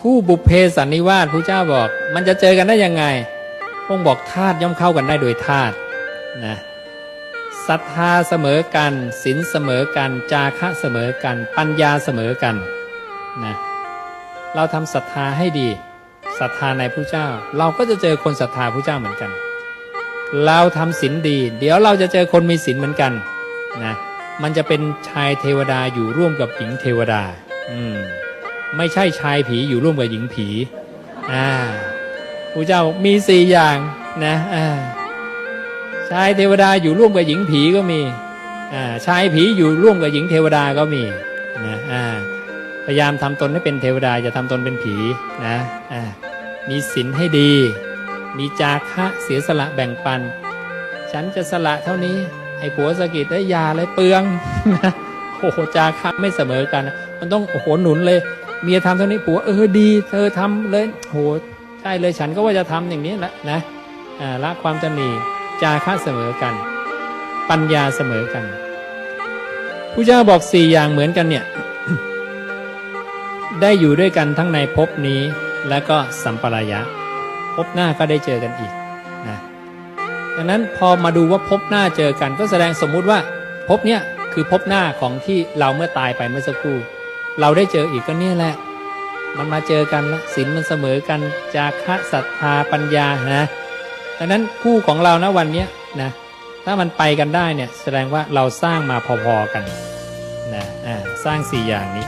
คู่บุพเพสันนิวาสพระเจ้าบอก มันจะเจอกันได้ยังไงพงค์บอกธาตุย่อมเข้ากันได้โดยธาตุนะศรัทธาเสมอกันศีลเสมอกัน จาคะเสมอกัน ปัญญาเสมอกันนะเราทำศรัทธาให้ดีศรัทธาในพระเจ้า เราก็จะเจอคนศรัทธาพระเจ้าเหมือนกัน เราทำศีลดี เดี๋ยวเราจะเจอคนมีศีลเหมือนกันนะมันจะเป็นชายเทวดาอยู่ร่วมกับหญิงเทวดา อืม ไม่ใช่ชายผีอยู่ร่วมกับหญิงผีอ่าพระเจ้ามีสี่อย่างนะอ่าชายเทวดาอยู่ร่วมกับหญิงผีก็มีอ่าชายผีอยู่ร่วมกับหญิงเทวดาก็มีนะอ่าพยายามทำตนให้เป็นเทวดาอย่าทำตนเป็นผีนะอ่ามีศีลให้ดี มีจาคะเสียสละแบ่งปัน ฉันจะสละเท่านี้ให้ผัวสกิดได้ยาเลยเปลืองโอ้โหจาคะไม่เสมอกัน มันต้องโอ้โหหนุนเลย เมียทำเท่านี้ผัวเออดี เธอทำเลยโหใช่เลยฉันก็ว่าจะทำอย่างนี้แหละนะละความตนีจาคะเสมอกัน ปัญญาเสมอกันผู้เจ้าบอกสี่อย่างเหมือนกันเนี่ยได้อยู่ด้วยกันทั้งในภพนี้และก็สัมปรายะภพหน้าก็ได้เจอกันอีกนะดังนั้นพอมาดูว่าภพหน้าเจอกัน ก็แสดงสมมุติว่าภพเนี้ยคือภพหน้าของที่เราเมื่อตายไปเมื่อสักครู่ เราได้เจออีกก็เนี่ยแหละ มันมาเจอกันละศีลมันเสมอกันจาคะศรัทธาปัญญานะดังนั้นคู่ของเรานะวันนี้นะถ้ามันไปกันได้เนี่ยแสดงว่าเราสร้างมาพอๆกันนะอ่าสร้างสี่อย่างนี้